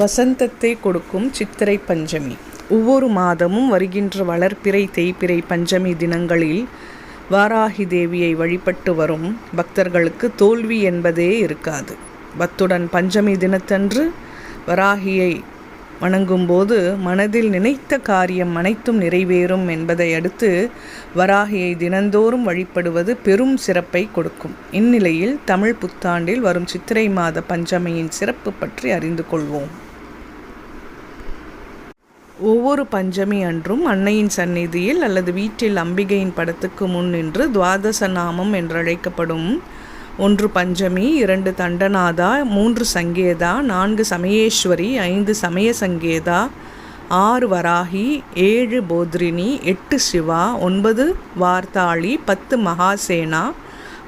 வசந்தத்தை கொடுக்கும் சித்திரை பஞ்சமி. ஒவ்வொரு மாதமும் வருகின்ற வளர்ப்பிறை தேய்பிறை பஞ்சமி தினங்களில் வாராகி தேவியை வழிபட்டு வரும் பக்தர்களுக்கு தோல்வி என்பதே இருக்காது. பத்துடன் பஞ்சமி தினத்தன்று வராகியை வணங்கும்போது மனதில் நினைத்த காரியம் அனைத்தும் நிறைவேறும் என்பதை அடுத்து வராகியை தினந்தோறும் வழிபடுவது பெரும் சிறப்பை கொடுக்கும். இந்நிலையில் தமிழ் புத்தாண்டில் வரும் சித்திரை மாத பஞ்சமியின் சிறப்பு பற்றி அறிந்து கொள்வோம். ஒவ்வொரு பஞ்சமி அன்றும் அன்னையின் சந்நிதியில் அல்லது வீட்டில் அம்பிகையின் படத்துக்கு முன் நின்று துவாதச நாமம் என்றழைக்கப்படும் ஒன்று பஞ்சமி இரண்டு தண்டநாதா மூன்று சங்கேதா நான்கு சமயேஸ்வரி ஐந்து சமய சங்கேதா ஆறு வராகி ஏழு போத்ரினி எட்டு சிவா ஒன்பது வார்த்தாளி பத்து மகாசேனா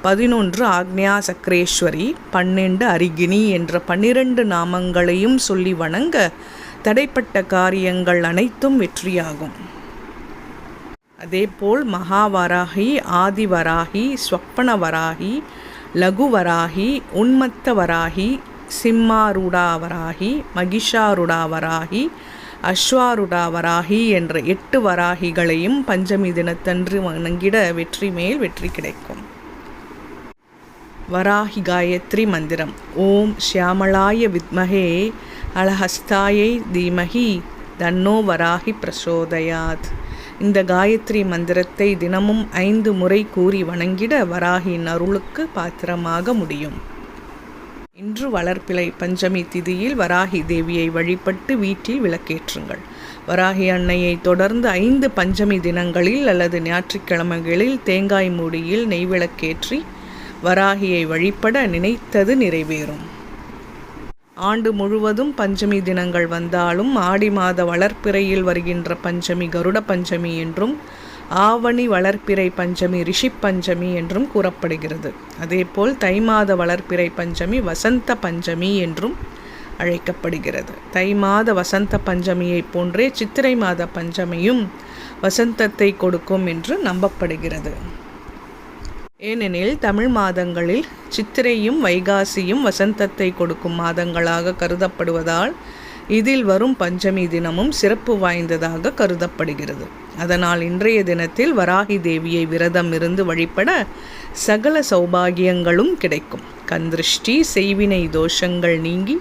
பதினொன்று ஆக்னியா சக்கரேஸ்வரி பன்னெண்டு அரிகினி என்ற பன்னிரண்டு நாமங்களையும் சொல்லி வணங்க தடைப்பட்ட காரியங்கள் அனைத்தும் வெற்றியாகும். அதேபோல் மகாவராகி ஆதிவராகி ஸ்வப்பன வராகி லகுவராகி உன்மத்த வராகி சிம்மாருடாவராகி மகிஷாருடாவராகி அஸ்வாருடாவராகி என்ற எட்டு வராகிகளையும் பஞ்சமி தினத்தன்று வணங்கிட வெற்றி மேல் வெற்றி கிடைக்கும். வராகி காயத்ரி மந்திரம். ஓம் ஷியாமளாய வித்மகே அலஹஸ்தாயை தீமகி தன்னோ வராகி பிரசோதயாத். இந்த காயத்ரி மந்திரத்தை தினமும் ஐந்து முறை கூறி வணங்கிட வராகியின் அருளுக்கு பாத்திரமாக முடியும். இன்று வளர்ப்பிலை பஞ்சமி திதியில் வராகி தேவியை வழிபட்டு வீட்டில் விளக்கேற்றுங்கள். வராகி அன்னையை தொடர்ந்து ஐந்து பஞ்சமி தினங்களில் அல்லது ஞாயிற்றுக்கிழமைகளில் தேங்காய் மூடியில் நெய் விளக்கேற்றி வராகியை வழிபட நினைத்தது நிறைவேறும். ஆண்டு முழுவதும் பஞ்சமி தினங்கள் வந்தாலும் ஆடி மாத வளர்ப்பிறையில் வருகின்ற பஞ்சமி கருட பஞ்சமி என்றும் ஆவணி வளர்ப்பிறை பஞ்சமி ரிஷி பஞ்சமி என்றும் கூறப்படுகிறது. அதேபோல் தை மாத வளர்ப்பிறை பஞ்சமி வசந்த பஞ்சமி என்றும் அழைக்கப்படுகிறது. தை மாத வசந்த பஞ்சமியைப் போன்றே சித்திரை மாத பஞ்சமியும் வசந்தத்தை கொடுக்கும் என்று நம்பப்படுகிறது. ஏனெனில் தமிழ் மாதங்களில் சித்திரையும் வைகாசியும் வசந்தத்தை கொடுக்கும் மாதங்களாக கருதப்படுவதால் இதில் வரும் பஞ்சமி தினமும் சிறப்பு வாய்ந்ததாக கருதப்படுகிறது. அதனால் இன்றைய தினத்தில் வராகி தேவியை விரதம் இருந்து வழிபட சகல சௌபாகியங்களும் கிடைக்கும். கந்திருஷ்டி செய்வினை தோஷங்கள் நீங்கி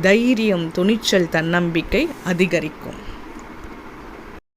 தைரியம் துணிச்சல் தன்னம்பிக்கை அதிகரிக்கும்.